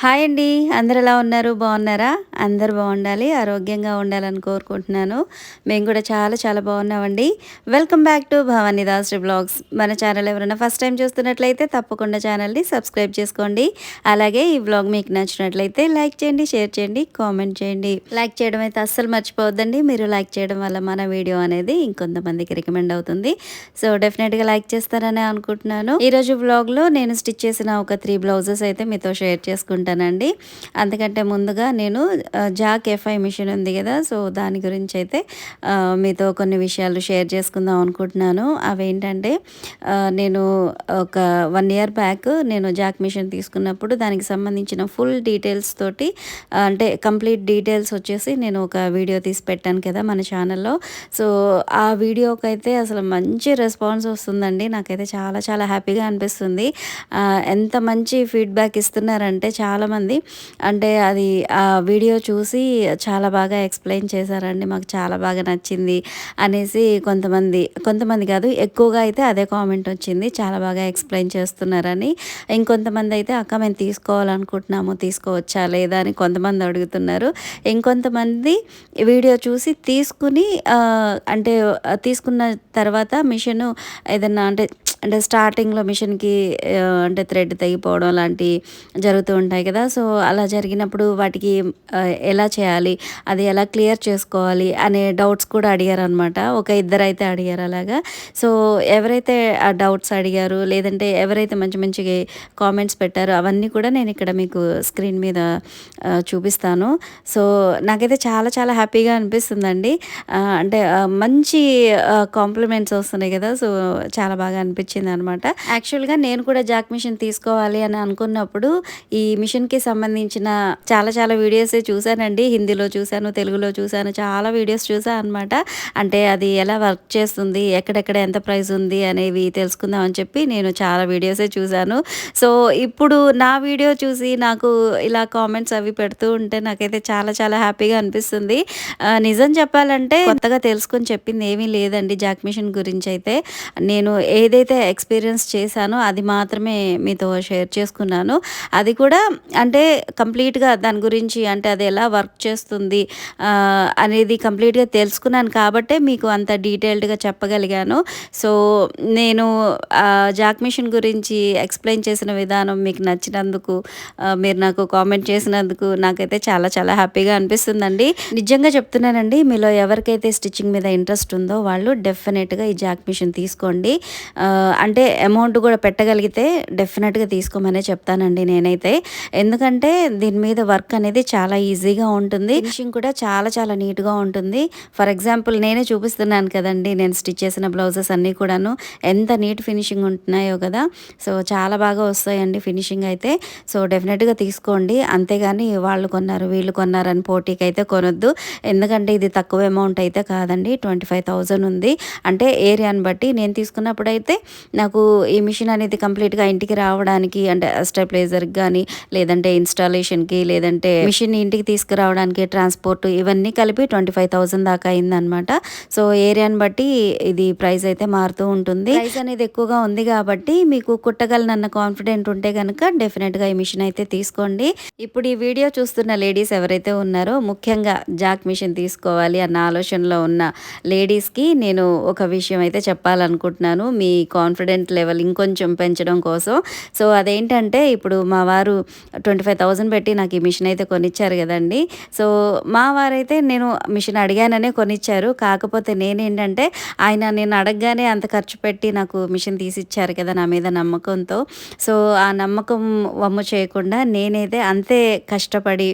Hi అండి. అందరు ఎలా ఉన్నారు? బాగున్నారా? అందరు బాగుండాలి ఆరోగ్యంగా ఉండాలని కోరుకుంటున్నాను. మేము కూడా చాలా చాలా బాగున్నామండి. Welcome back to Bhavani Das blogs మన ఛానల్ ఎవరైనా ఫస్ట్ టైం చూస్తున్నట్లయితే తప్పకుండా ఛానల్ని సబ్స్క్రైబ్ చేసుకోండి. అలాగే ఈ బ్లాగ్ మీకు నచ్చినట్లయితే లైక్ చేయండి షేర్ చేయండి కామెంట్ చేయండి. లైక్ చేయడం అయితే అస్సలు మర్చిపోవద్దండి. మీరు లైక్ చేయడం వల్ల మన వీడియో అనేది ఇంకొంతమందికి రికమెండ్ అవుతుంది. సో డెఫినెట్గా లైక్ చేస్తారని అనుకుంటున్నాను. ఈరోజు బ్లాగ్లో నేను స్టిచ్ చేసిన ఒక త్రీ బ్లౌజెస్ అయితే మీతో షేర్ చేసుకుంటాను. చేసుకుంటానండి అందుకంటే ముందుగా నేను జాక్ ఎఫ్ఐ మిషన్ ఉంది కదా సో దాని గురించి అయితే మీతో కొన్ని విషయాలు షేర్ చేసుకుందాం అనుకుంటున్నాను. అవేంటంటే నేను ఒక వన్ ఇయర్ బ్యాక్ నేను జాక్ మిషన్ తీసుకున్నప్పుడు దానికి సంబంధించిన ఫుల్ డీటెయిల్స్ తోటి అంటే కంప్లీట్ డీటెయిల్స్ వచ్చేసి నేను ఒక వీడియో తీసి పెట్టాను కదా మన ఛానల్లో. సో ఆ వీడియోకి అయితే అసలు మంచి రెస్పాన్స్ వస్తుందండి. నాకైతే చాలా చాలా హ్యాపీగా అనిపిస్తుంది. ఎంత మంచి ఫీడ్బ్యాక్ ఇస్తున్నారంటే చాలా చాలామంది అంటే అది ఆ వీడియో చూసి చాలా బాగా ఎక్స్ప్లెయిన్ చేశారండి మాకు చాలా బాగా నచ్చింది అనేసి కొంతమంది కొంతమంది కాదు ఎక్కువగా అయితే అదే కామెంట్ వచ్చింది చాలా బాగా ఎక్స్ప్లెయిన్ చేస్తున్నారని. ఇంకొంతమంది అయితే అక్క మేము తీసుకోవాలనుకుంటున్నాము తీసుకోవచ్చా లేదా? అని కొంతమంది అడుగుతున్నారు. ఇంకొంతమంది వీడియో చూసి తీసుకుని అంటే తీసుకున్న తర్వాత మిషన్ ఏదన్నా అంటే అంటే స్టార్టింగ్లో మిషన్కి అంటే థ్రెడ్ తెగిపోవడం లాంటి జరుగుతూ ఉంటాయి కదా. సో అలా జరిగినప్పుడు వాటికి ఎలా చేయాలి? అది ఎలా క్లియర్ చేసుకోవాలి? అనే డౌట్స్ కూడా అడిగారు అనమాట ఒక ఇద్దరు అయితే అడిగారు అలాగా. సో ఎవరైతే ఆ డౌట్స్ అడిగారు లేదంటే ఎవరైతే మంచి మంచి కామెంట్స్ పెట్టారో అవన్నీ కూడా నేను ఇక్కడ మీకు స్క్రీన్ మీద చూపిస్తాను. సో నాకైతే చాలా చాలా హ్యాపీగా అనిపిస్తుందండి. అంటే మంచి కాంప్లిమెంట్స్ వస్తున్నాయి కదా. సో చాలా బాగా అనిపించింది వచ్చింది అనమాట యాక్చువల్గా నేను కూడా జాక్ మిషన్ తీసుకోవాలి అని అనుకున్నప్పుడు ఈ మిషన్కి సంబంధించిన చాలా చాలా వీడియోస్ చూశానండి. హిందీలో చూశాను తెలుగులో చూశాను చాలా వీడియోస్ చూసాను అనమాట. అంటే అది ఎలా వర్క్ చేస్తుంది ఎక్కడెక్కడ ఎంత ప్రైస్ ఉంది అనేవి తెలుసుకుందాం అని చెప్పి నేను చాలా వీడియోసే చూశాను. సో ఇప్పుడు నా వీడియో చూసి నాకు ఇలా కామెంట్స్ అవి పెడుతూ ఉంటే నాకైతే చాలా చాలా హ్యాపీగా అనిపిస్తుంది. నిజం చెప్పాలంటే కొత్తగా తెలుసుకొని చెప్పింది ఏమీ లేదండి జాక్ మిషన్ గురించి అయితే. నేను ఏదైతే ఎక్స్పీరియన్స్ చేశాను అది మాత్రమే మీతో షేర్ చేసుకున్నాను. అది కూడా అంటే కంప్లీట్గా దాని గురించి అంటే అది ఎలా వర్క్ చేస్తుంది అనేది కంప్లీట్గా తెలుసుకున్నాను కాబట్టే మీకు అంత డీటెయిల్డ్గా చెప్పగలిగాను. సో నేను జాక్ మిషన్ గురించి ఎక్స్ప్లెయిన్ చేసిన విధానం మీకు నచ్చినందుకు మీరు నాకు కామెంట్ చేసినందుకు నాకైతే చాలా చాలా హ్యాపీగా అనిపిస్తుందండి. నిజంగా చెప్తున్నానండి మీలో ఎవరికైతే స్టిచ్చింగ్ మీద ఇంట్రెస్ట్ ఉందో వాళ్ళు డెఫినెట్గా ఈ జాక్ మిషన్ తీసుకోండి. అంటే అమౌంట్ కూడా పెట్టగలిగితే డెఫినెట్గా తీసుకోమనే చెప్తానండి నేనైతే. ఎందుకంటే దీని మీద వర్క్ అనేది చాలా ఈజీగా ఉంటుంది. ఫినిషింగ్ కూడా చాలా చాలా నీట్గా ఉంటుంది. ఫర్ ఎగ్జాంపుల్ నేనే చూపిస్తున్నాను కదండి నేను స్టిచ్ చేసిన బ్లౌజెస్ అన్నీ కూడాను. ఎంత నీట్ ఫినిషింగ్ ఉంటున్నాయో కదా. సో చాలా బాగా వస్తాయండి ఫినిషింగ్ అయితే. సో డెఫినెట్గా తీసుకోండి. అంతేగాని వాళ్ళు కొన్నారు వీళ్ళు కొన్నారని పోటీకి అయితే కొనొద్దు. ఎందుకంటే ఇది తక్కువ అమౌంట్ అయితే కాదండి ట్వంటీ ఫైవ్ థౌజండ్ ఉంది. అంటే ఏరియాని బట్టి నేను తీసుకున్నప్పుడు అయితే నాకు ఈ మిషన్ అనేది కంప్లీట్గా ఇంటికి రావడానికి అంటే స్టెప్లైజర్కి కానీ లేదంటే ఇన్స్టాలేషన్కి లేదంటే మిషన్ ఇంటికి తీసుకురావడానికి ట్రాన్స్పోర్ట్ ఇవన్నీ కలిపి ట్వంటీ ఫైవ్ థౌసండ్ దాకా అయిందనమాట సో ఏరియాని బట్టి ఇది ప్రైస్ అయితే మారుతూ ఉంటుంది. ప్రైస్ అనేది ఎక్కువగా ఉంది కాబట్టి మీకు కుట్టగలనన్న కాన్ఫిడెంట్ ఉంటే కనుక డెఫినెట్గా ఈ మిషన్ అయితే తీసుకోండి. ఇప్పుడు ఈ వీడియో చూస్తున్న లేడీస్ ఎవరైతే ఉన్నారో ముఖ్యంగా జాక్ మిషన్ తీసుకోవాలి అన్న ఆలోచనలో ఉన్న లేడీస్కి నేను ఒక విషయం అయితే చెప్పాలనుకుంటున్నాను. మీ కా కాన్ఫిడెంట్ లెవెల్ ఇంకొంచెం పెంచడం కోసం. సో అదేంటంటే ఇప్పుడు మా వారు ట్వంటీ ఫైవ్ థౌజండ్ పెట్టి నాకు ఈ మిషన్ అయితే కొనిచ్చారు కదండి. సో మా వారైతే నేను మిషన్ అడిగాననే కొనిచ్చారు. కాకపోతే నేనేంటంటే ఆయన నేను అడగగానే అంత ఖర్చు పెట్టి నాకు మిషన్ తీసిచ్చారు కదా నా మీద నమ్మకంతో. సో ఆ నమ్మకం వమ్ము చేయకుండా నేనైతే అంతే కష్టపడి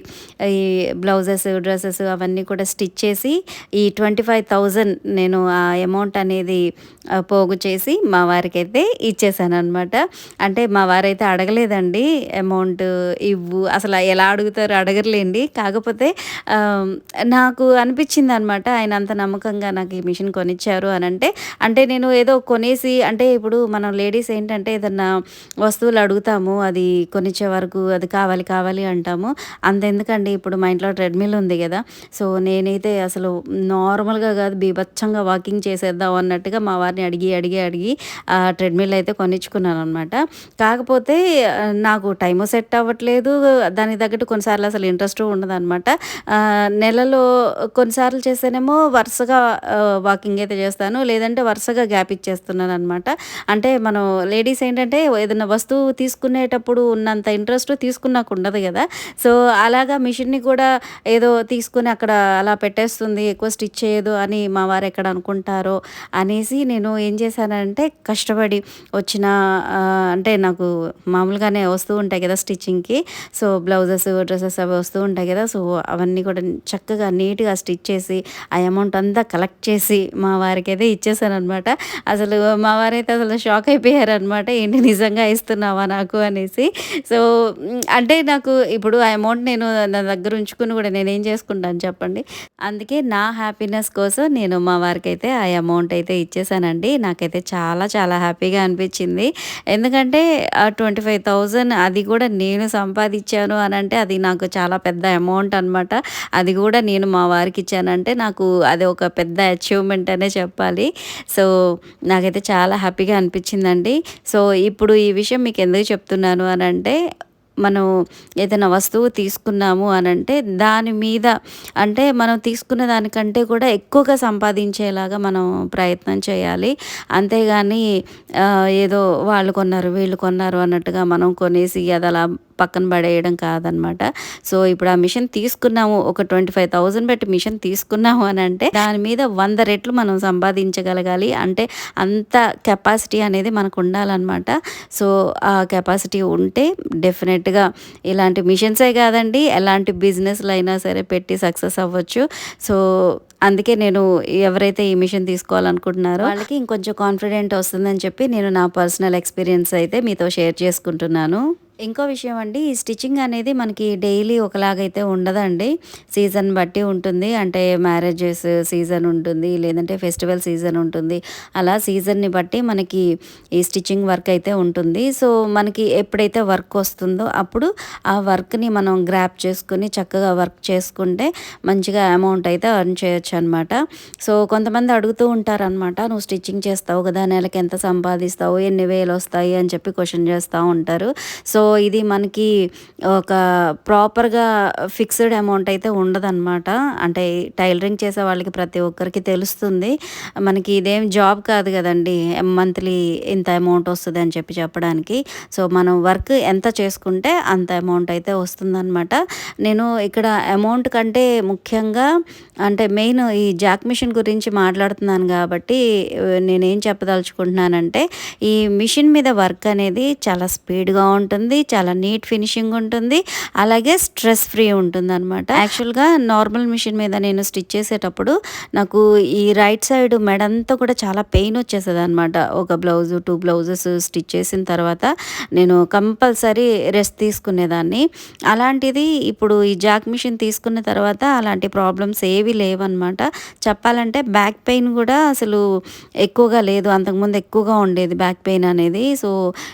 ఈ బ్లౌజెస్ డ్రెస్సెస్ అవన్నీ కూడా స్టిచ్ చేసి ఈ ట్వంటీ ఫైవ్ థౌజండ్ నేను ఆ అమౌంట్ అనేది పోగు చేసి మా వారి వారికి అయితే ఇచ్చేసాను అనమాట అంటే మా వారైతే అడగలేదండి అమౌంట్ ఇవ్వు. అసలు ఎలా అడుగుతారు అడగర్లేండి. కాకపోతే నాకు అనిపించింది అనమాట ఆయన అంత నమ్మకంగా నాకు ఈ మిషన్ కొనిచ్చారు అని అంటే అంటే నేను ఏదో కొనేసి అంటే ఇప్పుడు మనం లేడీస్ ఏంటంటే ఏదన్నా వస్తువులు అడుగుతాము అది కొనిచ్చే వరకు అది కావాలి కావాలి అంటాము. అంతెందుకండి ఇప్పుడు మా ఇంట్లో ట్రెడ్మిల్ ఉంది కదా. సో నేనైతే అసలు నార్మల్గా కాదు బీభత్సంగా వాకింగ్ చేసేద్దాం అన్నట్టుగా మా వారిని అడిగి అడిగి అడిగి ట్రెడ్మిల్ అయితే కొనిచ్చుకున్నాను అనమాట కాకపోతే నాకు టైము సెట్ అవ్వట్లేదు. దానికి తగ్గట్టు కొన్నిసార్లు అసలు ఇంట్రెస్ట్ ఉండదన్నమాట. నెలలో కొన్నిసార్లు చేస్తేనేమో వరుసగా వాకింగ్ అయితే చేస్తాను. లేదంటే వరుసగా గ్యాప్ ఇచ్చేస్తున్నాను అనమాట అంటే మనం లేడీస్ ఏంటంటే ఏదైనా వస్తువు తీసుకునేటప్పుడు ఉన్నంత ఇంట్రెస్ట్ తీసుకున్నాక ఉండదు కదా. సో అలాగా మిషన్ని కూడా ఏదో తీసుకుని అక్కడ అలా పెట్టేస్తుంది. ఎక్కువ స్టిచ్ చేయదు అని మా వారు ఎక్కడ అనుకుంటారో అనేసి నేను ఏం చేశానంటే కష్టపడి వచ్చిన అంటే నాకు మామూలుగానే వస్తూ ఉంటాయి కదా స్టిచ్చింగ్కి. సో బ్లౌజెస్ డ్రెస్సెస్ అవి వస్తూ ఉంటాయి కదా సో అవన్నీ కూడా చక్కగా నీట్గా స్టిచ్ చేసి ఆ అమౌంట్ అంతా కలెక్ట్ చేసి మా వారికి అయితే ఇచ్చేసాను అనమాట అసలు మా వారైతే అసలు షాక్ అయిపోయారు అనమాట ఏంటి నిజంగా ఇస్తున్నావా నాకు? అనేసి. సో అంటే నాకు ఇప్పుడు ఆ అమౌంట్ నేను నా దగ్గర ఉంచుకుని కూడా నేను ఏం చేసుకుంటాను చెప్పండి? అందుకే నా హ్యాపీనెస్ కోసం నేను మా వారికి అయితే ఆ అమౌంట్ అయితే ఇచ్చేసానండి. నాకైతే చాలా చాలా చాలా హ్యాపీగా అనిపించింది. ఎందుకంటే ఆ ట్వంటీ ఫైవ్ థౌజండ్ అది కూడా నేను సంపాదించాను అని అంటే అది నాకు చాలా పెద్ద అమౌంట్ అనమాట అది కూడా నేను మా వారికి ఇచ్చానంటే నాకు అది ఒక పెద్ద అచీవ్మెంట్ అనే చెప్పాలి. సో నాకైతే చాలా హ్యాపీగా అనిపించిందండి. సో ఇప్పుడు ఈ విషయం మీకు ఎందుకు చెప్తున్నాను అని అంటే మనం ఏదైనా వస్తువు తీసుకున్నాము అని అంటే దాని మీద అంటే మనం తీసుకున్న దానికంటే కూడా ఎక్కువగా సంపాదించేలాగా మనం ప్రయత్నం చేయాలి. అంతేగాని ఏదో వాళ్ళు కొన్నారు వీళ్ళు కొన్నారు అన్నట్టుగా మనం కొనేసి అది అలా పక్కన పడేయడం కాదనమాట. సో ఇప్పుడు ఆ మిషన్ తీసుకున్నాము. ఒక ట్వంటీ ఫైవ్ థౌజండ్ పెట్టి మిషన్ తీసుకున్నాము అని అంటే దాని మీద వంద రెట్లు మనం సంపాదించగలగాలి. అంటే అంత కెపాసిటీ అనేది మనకు ఉండాలన్నమాట సో ఆ కెపాసిటీ ఉంటే డెఫినెట్గా ఇలాంటి మిషన్సే కాదండి. ఎలాంటి బిజినెస్లు అయినా సరే పెట్టి సక్సెస్ అవ్వచ్చు. సో అందుకే నేను ఎవరైతే ఈ మిషన్ తీసుకోవాలనుకుంటున్నారో వాళ్ళకి ఇంకొంచెం కాన్ఫిడెంట్ వస్తుందని చెప్పి నేను నా పర్సనల్ ఎక్స్పీరియన్స్ అయితే మీతో షేర్ చేసుకుంటున్నాను. ఇంకో విషయం అండి ఈ స్టిచ్చింగ్ అనేది మనకి డైలీ ఒకలాగైతే ఉండదండి. సీజన్ బట్టి ఉంటుంది. అంటే మ్యారేజెస్ సీజన్ ఉంటుంది లేదంటే ఫెస్టివల్ సీజన్ ఉంటుంది. అలా సీజన్ని బట్టి మనకి ఈ స్టిచ్చింగ్ వర్క్ అయితే ఉంటుంది. సో మనకి ఎప్పుడైతే వర్క్ వస్తుందో అప్పుడు ఆ వర్క్ని మనం గ్రాప్ చేసుకుని చక్కగా వర్క్ చేసుకుంటే మంచిగా అమౌంట్ అయితే అర్న్ చేయొచ్చు అనమాట సో కొంతమంది అడుగుతూ ఉంటారనమాట నువ్వు స్టిచ్చింగ్ చేస్తావు కదా నెలకి ఎంత సంపాదిస్తావు ఎన్ని వేలు వస్తాయి? అని చెప్పి క్వశ్చన్ చేస్తూ ఉంటారు. సో సో ఇది మనకి ఒక ప్రాపర్గా ఫిక్స్డ్ అమౌంట్ అయితే ఉండదన్నమాట. అంటే టైలరింగ్ చేసే వాళ్ళకి ప్రతి ఒక్కరికి తెలుస్తుంది. మనకి ఇదేం జాబ్ కాదు కదండి మంత్లీ ఇంత అమౌంట్ వస్తుంది అని చెప్పి చెప్పడానికి. సో మనం వర్క్ ఎంత చేసుకుంటే అంత అమౌంట్ అయితే వస్తుందన్నమాట. నేను ఇక్కడ అమౌంట్ కంటే ముఖ్యంగా అంటే మెయిన్ ఈ జాక్ మిషన్ గురించి మాట్లాడుతున్నాను కాబట్టి నేనేం చెప్పదలుచుకుంటున్నానంటే ఈ మిషన్ మీద వర్క్ అనేది చాలా స్పీడ్గా ఉంటుంది. చాలా నీట్ ఫినిషింగ్ ఉంటుంది అలాగే స్ట్రెస్ ఫ్రీ ఉంటుంది అనమాట యాక్చువల్గా నార్మల్ మిషన్ మీద నేను స్టిచ్ చేసేటప్పుడు నాకు ఈ రైట్ సైడ్ మెడంతా కూడా చాలా పెయిన్ వచ్చేసేది అనమాట ఒక బ్లౌజ్ టూ బ్లౌజెస్ స్టిచ్ చేసిన తర్వాత నేను కంపల్సరీ రెస్ట్ తీసుకునేదాన్ని. అలాంటిది ఇప్పుడు ఈ జాక్ మిషన్ తీసుకున్న తర్వాత అలాంటి ప్రాబ్లమ్స్ ఏవి లేవన్నమాట. చెప్పాలంటే బ్యాక్ పెయిన్ కూడా అసలు ఎక్కువగా లేదు అంతకుముందు ఎక్కువగా ఉండేది బ్యాక్ పెయిన్ అనేది. సో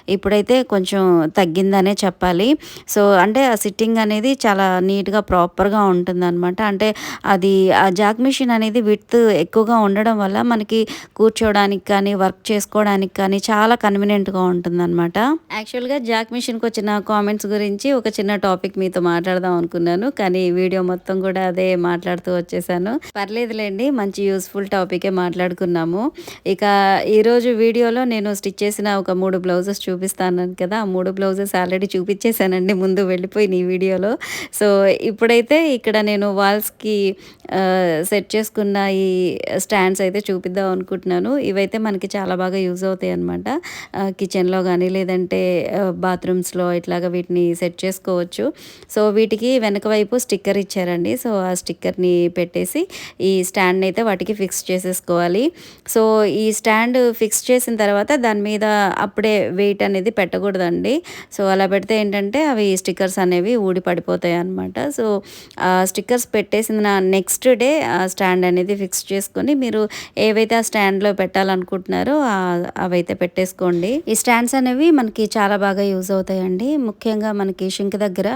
ఇప్పుడైతే కొంచెం తగ్గింది. తగ్గిందనే చెప్పాలి. సో అంటే ఆ సిట్టింగ్ అనేది చాలా నీట్గా ప్రాపర్గా ఉంటుంది అనమాట అంటే అది ఆ జాక్ మిషన్ అనేది విత్ ఎక్కువగా ఉండడం వల్ల మనకి కూర్చోవడానికి కానీ వర్క్ చేసుకోవడానికి కానీ చాలా కన్వీనియంట్గా ఉంటుంది అనమాట యాక్చువల్గా జాక్ మిషన్కి వచ్చిన కామెంట్స్ గురించి ఒక చిన్న టాపిక్ మీతో మాట్లాడదాం అనుకున్నాను. కానీ వీడియో మొత్తం కూడా అదే మాట్లాడుతూ వచ్చేసాను. పర్లేదులేండి మంచి యూస్ఫుల్ టాపికే మాట్లాడుకున్నాము. ఇక ఈరోజు వీడియోలో నేను స్టిచ్ చేసిన ఒక మూడు బ్లౌజెస్ చూపిస్తాను కదా. ఆ మూడు బ్లౌజెస్ ఆల్రెడీ చూపించేశానండి ముందు వెళ్ళిపోయిన ఈ వీడియోలో. సో ఇప్పుడైతే ఇక్కడ నేను వాల్స్కి సెట్ చేసుకున్న ఈ స్టాండ్స్ అయితే చూపిద్దాం అనుకుంటున్నాను. ఇవైతే మనకి చాలా బాగా యూజ్ అవుతాయి అనమాట కిచెన్లో కానీ లేదంటే బాత్రూమ్స్లో ఇట్లాగా వీటిని సెట్ చేసుకోవచ్చు. సో వీటికి వెనక వైపు స్టిక్కర్ ఇచ్చారండి. సో ఆ స్టిక్కర్ని పెట్టేసి ఈ స్టాండ్ని అయితే వాటికి ఫిక్స్ చేసేసుకోవాలి. సో ఈ స్టాండ్ ఫిక్స్ చేసిన తర్వాత దాని మీద అప్పుడే వెయిట్ అనేది పెట్టకూడదండి. సో అలా పెడితే ఏంటంటే అవి స్టిక్కర్స్ అనేవి ఊడి పడిపోతాయి అనమాట సో ఆ స్టిక్కర్స్ పెట్టేసిన నెక్స్ట్ డే ఆ స్టాండ్ అనేది ఫిక్స్ చేసుకొని మీరు ఏవైతే ఆ స్టాండ్లో పెట్టాలనుకుంటున్నారో అవైతే పెట్టేసుకోండి. ఈ స్టాండ్స్ అనేవి మనకి చాలా బాగా యూజ్ అవుతాయండి. ముఖ్యంగా మనకి షింక్ దగ్గర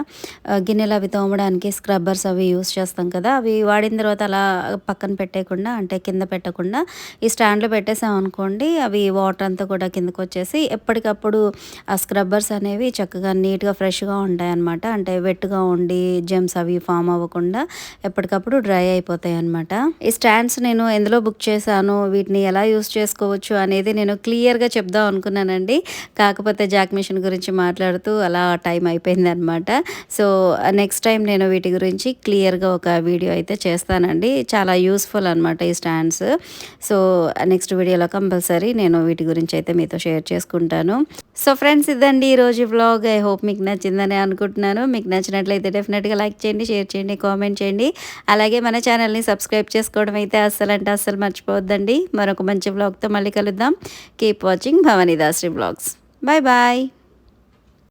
గిన్నెలు అవి తోమడానికి స్క్రబ్బర్స్ అవి యూజ్ చేస్తాం కదా అవి వాడిన తర్వాత అలా పక్కన పెట్టేయకుండా అంటే కింద పెట్టకుండా ఈ స్టాండ్లో పెట్టేసాం అనుకోండి అవి వాటర్ అంతా కూడా కిందకు వచ్చేసి ఎప్పటికప్పుడు ఆ స్క్రబ్బర్స్ అనేవి చక్కగా నీట్గా ఫ్రెష్గా ఉంటాయి అనమాట అంటే వెట్గా ఉండి జెమ్స్ అవి ఫామ్ అవ్వకుండా ఎప్పటికప్పుడు డ్రై అయిపోతాయి అనమాట ఈ స్టాండ్స్ నేను ఎందులో బుక్ చేశాను వీటిని ఎలా యూస్ చేసుకోవచ్చు అనేది నేను క్లియర్గా చెప్దాం అనుకున్నానండి. కాకపోతే జాక్ మిషన్ గురించి మాట్లాడుతూ అలా టైం అయిపోయింది అనమాట సో నెక్స్ట్ టైం నేను వీటి గురించి క్లియర్గా ఒక వీడియో అయితే చేస్తానండి. చాలా యూస్ఫుల్ అనమాట ఈ స్టాండ్స్. సో నెక్స్ట్ వీడియోలో కంపల్సరీ నేను వీటి గురించి అయితే మీతో షేర్ చేసుకుంటాను. సో ఫ్రెండ్స్ ఇదండి ఈరోజు వ్లాగ్ ఐ హోప్ మీకు నచ్చిందని అనుకుంటున్నాను. మీకు నచ్చినట్లయితే డెఫినెట్గా లైక్ చేయండి షేర్ చేయండి కామెంట్ చేయండి. అలాగే మన ఛానల్ని సబ్స్క్రైబ్ చేసుకోవడం అయితే అస్సలు అంటే అస్సలు మర్చిపోవద్దండి. మరొక మంచి వ్లాగ్తో మళ్ళీ కలుద్దాం. Keep watching భవానీదాశ్రీ blogs bye bye